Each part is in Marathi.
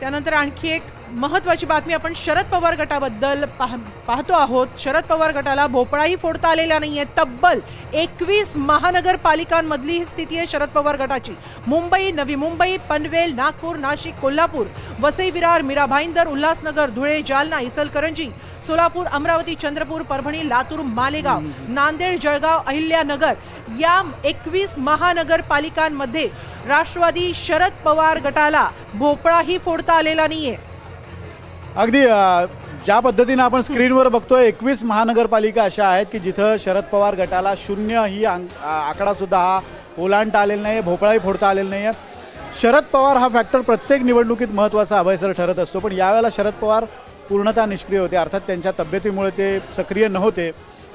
त्यानंतर आणखी एक महत्त्वाची बातमी आपण शरद पवार गटाबद्दल पाह पाहतो आहोत. शरद पवार गटाला भोपळाही फोडता आलेला नाहीये. तब्बल एकवीस महानगरपालिकांमधली ही स्थिती आहे शरद पवार गटाची. मुंबई नवी मुंबई पनवेल नागपूर नाशिक कोल्हापूर वसई विरार मीरा भाईंदर उल्हासनगर धुळे जालना इचलकरंजी सोलापूर अमरावती चंद्रपूर परभणी लातूर मालेगाव नांदेड जळगाव अहिल्यानगर या एकवीस महानगरपालिकांमध्ये राष्ट्रवादी शरद पवार गटाला भोपळाही फोडता आलेला नाहीये. अगदी ज्या पद्धतीनं आपण स्क्रीनवर बघतोय एकवीस महानगरपालिका अशा आहेत की जिथं शरद पवार गटाला शून्य ही आकडासुद्धा हा ओलांडता आलेला नाही आहे भोपळाही फोडता आलेला नाही आहे शरद पवार हा फॅक्टर प्रत्येक निवडणुकीत महत्त्वाचा अभयसर ठरत असतो पण यावेळेला शरद पवार पूर्णतः निष्क्रिय होते अर्थात त्यांच्या तब्येतीमुळे ते सक्रिय नव्हते.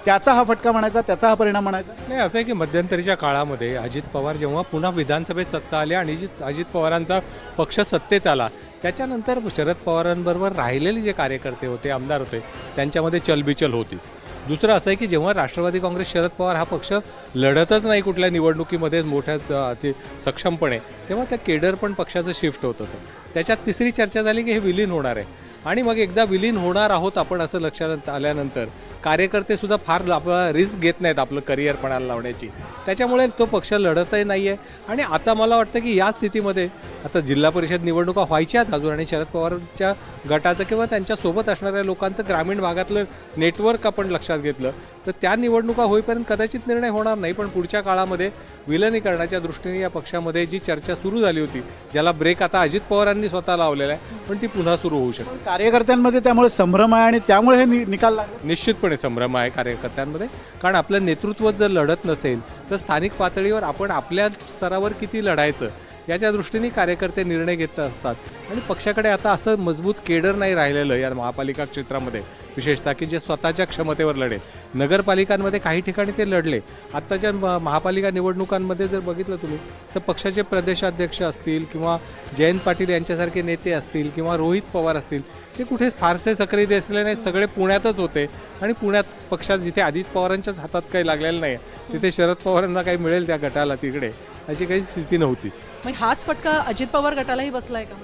त्याचा हा फटका म्हणायचा त्याचा हा परिणाम म्हणायचा? नाही असं आहे की मध्यंतरीच्या काळामध्ये अजित पवार जेव्हा पुन्हा विधानसभेत सत्ता आली आणि अजित अजित पवारांचा पक्ष सत्तेत आला त्याच्यानंतर शरद पवारांबरोबर राहिलेले जे कार्यकर्ते होते आमदार होते त्यांच्यामध्ये चलबिचल होतीच. दुसरं असं आहे की जेव्हा राष्ट्रवादी काँग्रेस शरद पवार हा पक्ष लढतच नाही कुठल्या निवडणुकीमध्ये मोठ्या अति सक्षमपणे तेव्हा त्या केडर पण पक्षाचं शिफ्ट होत होतं. त्याच्यात तिसरी चर्चा झाली की हे विलीन होणार आहे. आणि मग एकदा विलीन होणार आहोत आपण असं लक्षात आल्यानंतर. कार्यकर्ते सुद्धा फार आपला रिस्क घेत नाहीत आपलं करिअर पणाला लावण्याची. त्याच्यामुळे तो पक्ष लढतही नाही आहे आणि आता मला वाटतं की या स्थितीमध्ये आता जिल्हा परिषद निवडणुका व्हायच्यात अजून आणि शरद पवारच्या गटाचं किंवा त्यांच्यासोबत असणाऱ्या लोकांचं ग्रामीण भागातलं नेटवर्क आपण लक्षात घेतलं तर त्या निवडणुका होईपर्यंत कदाचित निर्णय होणार नाही. पण पुढच्या काळामध्ये विलनीकरणाच्या दृष्टीने या पक्षामध्ये जी चर्चा सुरू झाली होती ज्याला ब्रेक आता अजित पवारांनी स्वतः लावलेला आहे पण ती पुन्हा सुरू होऊ शकते. कार्यकर्त्यांमध्ये त्यामुळे संभ्रम आहे आणि त्यामुळे हे नि- निकाल लागले? निश्चितपणे संभ्रम आहे कार्यकर्त्यांमध्ये. कारण आपलं नेतृत्व जर लढत नसेल तर स्थानिक पातळीवर आपण आपल्या स्तरावर किती लढायचं? याच्या दृष्टीने कार्यकर्ते निर्णय घेत असतात. आणि पक्षाकडे आता असं मजबूत केडर नाही राहिलेलं या महापालिका क्षेत्रामध्ये. विशेषतः की जे स्वतःच्या क्षमतेवर लढेल नगरपालिकांमध्ये काही ठिकाणी ते लढले. आत्ताच्या म- महापालिका निवडणुकांमध्ये जर बघितलं तुम्ही तर पक्षाचे प्रदेशाध्यक्ष असतील किंवा जयंत पाटील यांच्यासारखे नेते असतील किंवा रोहित पवार असतील ते कुठेच फारसे सक्रिय दिसले नाही सगळे पुण्यातच होते. आणि पुण्यात पक्षात जिथे अजित पवारांच्याच हातात काही लागलेलं नाही तिथे शरद पवारांना काही मिळेल त्या गटाला तिकडे अशी काही स्थिती नव्हतीच. हाच फटका अजित पवार गटालाही बसलाय का?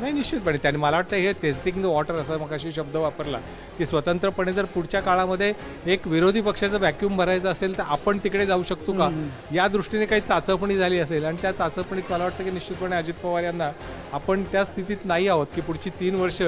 नाही निश्चितपणे. त्याने मला वाटतं हे टेस्टिंग द वॉटर असा मग अशी शब्द वापरला की स्वतंत्रपणे जर पुढच्या काळामध्ये एक विरोधी पक्षाचं व्हॅक्यूम भरायचं असेल तर आपण तिकडे जाऊ शकतो का? या दृष्टीने काही चाचपणी झाली असेल आणि त्या चाचपणीत मला वाटतं की निश्चितपणे अजित पवार यांना आपण त्या स्थितीत नाही आहोत की पुढची तीन वर्ष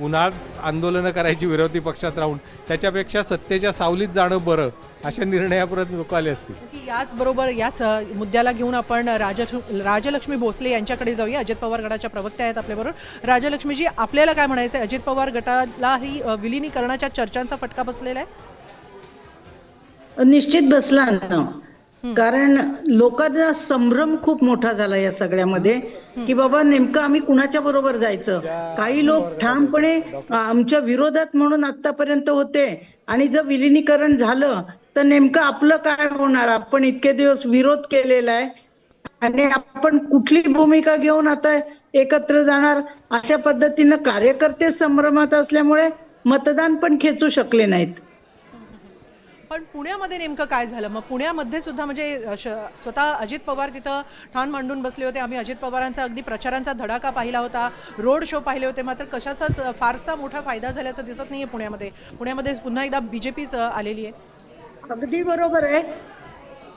उन्हाळ्यात आंदोलनं करायची विरोधी पक्षात राहून. त्याच्यापेक्षा सत्तेच्या सावलीत जाणं बरं. अशा निर्णयापर्यंत लोक आले असतील. की याचबरोबर याच मुद्द्याला घेऊन आपण राज राजलक्ष्मी भोसले यांच्याकडे जाऊया. अजित पवार गटाच्या प्रवक्त्या आहेत आपल्याबरोबर. राजलक्ष्मीजी आपल्याला काय म्हणायचं आहे अजित पवार गटालाही विलिनीकरणाच्या चर्चांचा फटका बसलेला आहे? निश्चित बसला ना. कारण लोकांना संभ्रम खूप मोठा झाला या सगळ्यामध्ये की बाबा नेमकं आम्ही कुणाच्या बरोबर जायचं? काही लोक ठामपणे आमच्या विरोधात म्हणून आतापर्यंत होते आणि जर विलिनीकरण झालं तर नेमकं आपलं काय होणार? आपण इतके दिवस विरोध केलेला आहे आणि आपण कुठली भूमिका घेऊन आता एकत्र जाणार? अशा पद्धतीनं कार्यकर्ते संभ्रमात असल्यामुळे मतदान पण खेचू शकले नाहीत. पण पुण्यामध्ये नेमकं काय झालं? मग पुण्यामध्ये सुद्धा म्हणजे स्वतः अजित पवार तिथं ठाण मांडून बसले होते. आम्ही अजित पवारांचा अगदी प्रचारांचा धडाका पाहिला होता. रोड शो पाहिले होते. मात्र कशाचाच फारसा मोठा फायदा झाल्याचं दिसत नाहीये पुण्यामध्ये. पुण्यामध्ये पुन्हा एकदा बीजेपीच आलेली आहे. अगदी बरोबर आहे.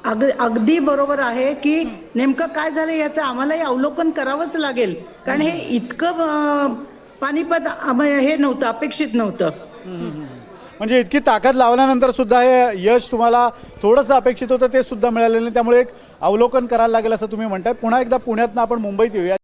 अग अगदी बरोबर आहे की नेमकं काय झालं याचं आम्हालाही अवलोकन करावंच लागेल. कारण हे इतकं पानिपत हे नव्हतं अपेक्षित नव्हतं. म्हणजे इतकी ताकद लावल्यानंतर सुद्धा हे यश तुम्हाला थोडंसं अपेक्षित होतं ते सुद्धा मिळालेलं नाही. त्यामुळे एक अवलोकन करायला लागेल असं तुम्ही म्हणताय. पुन्हा एकदा पुण्यातनं आपण मुंबईत येऊया.